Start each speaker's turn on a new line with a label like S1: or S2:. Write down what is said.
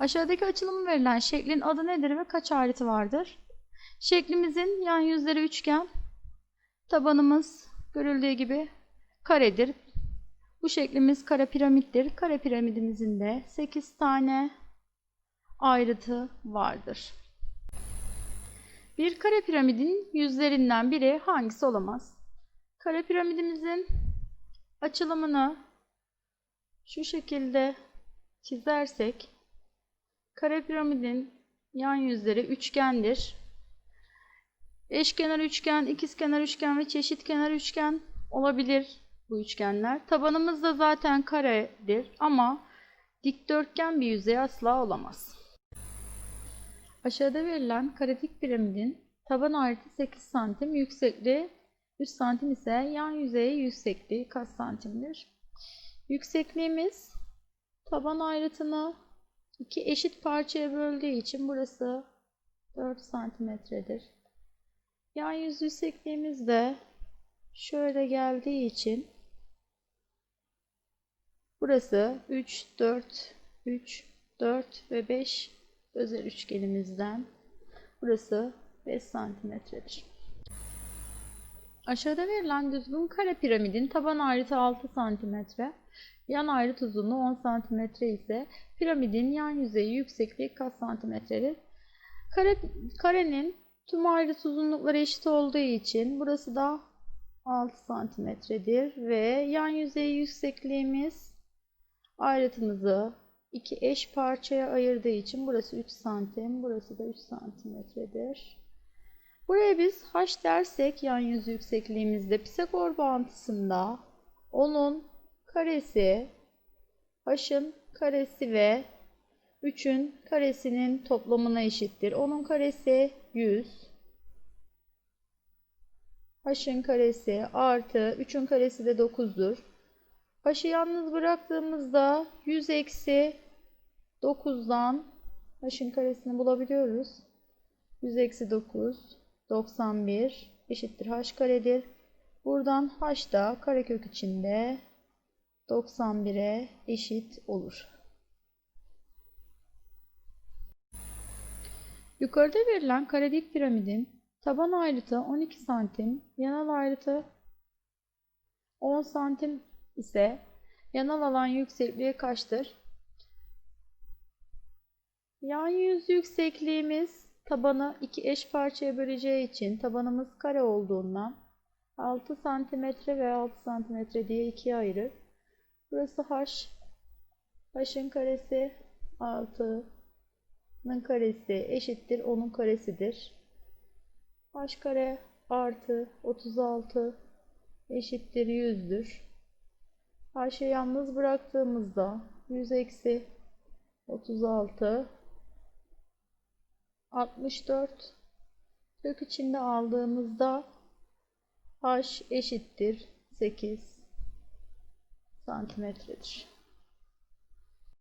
S1: Aşağıdaki açılımı verilen şeklin adı nedir ve kaç ayrıtı vardır? Şeklimizin yan yüzleri üçgen, tabanımız görüldüğü gibi karedir. Bu şeklimiz kare piramittir. Kare piramidimizin de 8 tane ayrıtı vardır. Bir kare piramidin yüzlerinden biri hangisi olamaz? Kare piramidimizin açılımını şu şekilde çizersek kare piramidin yan yüzleri üçgendir. Eşkenar üçgen, ikizkenar üçgen ve çeşitkenar üçgen olabilir bu üçgenler. Tabanımız da zaten karedir ama dikdörtgen bir yüzey asla olamaz. Aşağıda verilen karetik piramidin taban ayrıtı 8 cm, yüksekliği 3 cm ise yan yüzeyi yüksekliği kaç santimdir? Yüksekliğimiz taban ayrıtını iki eşit parçaya böldüğü için burası 4 santimetredir. Yan yüz yüksekliğimiz de şöyle geldiği için burası 3, 4, 3, 4 ve 5 özel üçgenimizden burası 5 santimetredir. Aşağıda verilen düzgün kare piramidin taban ayrıtı 6 cm, yan ayrıt uzunluğu 10 cm ise piramidin yan yüzeyi yüksekliği kaç santimetredir? Kare, karenin tüm ayrıt uzunlukları eşit olduğu için burası da 6 santimetredir ve yan yüzeyi yüksekliğimiz ayrıtımızı iki eş parçaya ayırdığı için burası 3 santim, burası da 3 santimetredir. Buraya biz h dersek yan yüz yüksekliğimizde Pisagor bağıntısında 10'un karesi, h'ın karesi ve 3'ün karesinin toplamına eşittir. 10'un karesi 100. h'ın karesi artı 3'ün karesi de 9'dur. h'ı yalnız bıraktığımızda 100 eksi 9'dan h'ın karesini bulabiliyoruz. 100 eksi 9 91 eşittir h karedir. Buradan h da karekök içinde 91'e eşit olur. Yukarıda verilen karedik piramidin taban ayrıtı 12 santim, yanal ayrıtı 10 santim ise yanal alan yüksekliği kaçtır? Yan yüz yüksekliğimiz tabanı iki eş parçaya böleceği için tabanımız kare olduğundan 6 cm ve 6 cm diye ikiye ayırır. Burası h. h'ın karesi 6'nın karesi eşittir 10'un karesidir. h kare artı 36 eşittir 100'dür. h'ı yalnız bıraktığımızda 100 eksi 36 64 kök içinde aldığımızda h eşittir 8 santimetredir.